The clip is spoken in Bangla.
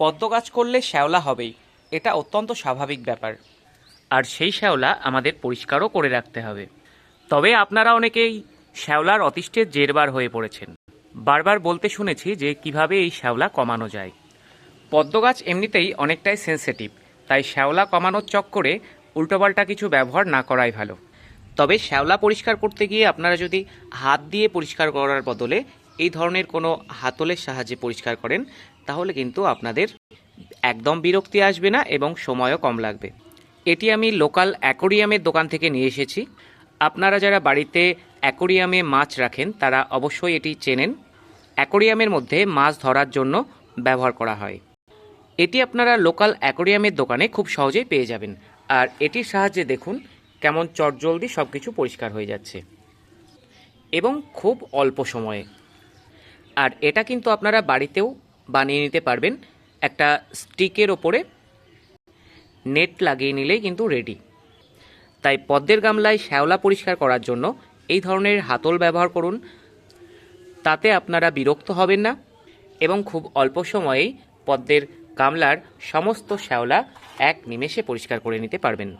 পদ্ম গাছ করলে শ্যাওলা হবেই। এটা অত্যন্ত স্বাভাবিক ব্যাপার। আর সেই শ্যাওলা আমাদের পরিষ্কারও করে রাখতে হবে। তবে আপনারা অনেকেই শ্যাওলার অতিষ্ঠের জেরবার হয়ে পড়েছেন। বারবার বলতে শুনেছি যে কীভাবে এই শ্যাওলা কমানো যায়। পদ্ম গাছ এমনিতেই অনেকটাই সেনসিটিভ তাই শ্যাওলা কমানোর চক্করে উল্টোপাল্টা কিছু ব্যবহার না করাই ভালো। তবে শ্যাওলা পরিষ্কার করতে গিয়ে আপনারা যদি হাত দিয়ে পরিষ্কার করার বদলে এই ধরনের কোনো হাতলের সাহায্যে পরিষ্কার করেন, তাহলে কিন্তু আপনাদের একদম বিরক্তি আসবে না এবং সময়ও কম লাগবে। এটি আমি লোকাল অ্যাকোরিয়ামের দোকান থেকে নিয়ে এসেছি। আপনারা যারা বাড়িতে অ্যাকোরিয়ামে মাছ রাখেন, তারা অবশ্যই এটি চেনেন। অ্যাকোরিয়ামের মধ্যে মাছ ধরার জন্য ব্যবহার করা হয়। এটি আপনারা লোকাল অ্যাকোরিয়ামের দোকানে খুব সহজেই পেয়ে যাবেন। আর এটির সাহায্যে দেখুন কেমন চটজলদি সব কিছু পরিষ্কার হয়ে যাচ্ছে। এবং খুব অল্প সময়ে আর এটা কিন্তু আপনারা বাড়িতেও বানিয়ে নিতে পারবেন। একটা স্টিকের ওপরে নেট লাগিয়ে নিলেই কিন্তু রেডি তাই পদ্মের গামলায় শ্যাওলা পরিষ্কার করার জন্য এই ধরনের হাতল ব্যবহার করুন। তাতে আপনারা বিরক্ত হবেন না এবং খুব অল্প সময়েই পদ্মের গামলার সমস্ত শ্যাওলা এক নিমেষে পরিষ্কার করে নিতে পারবেন।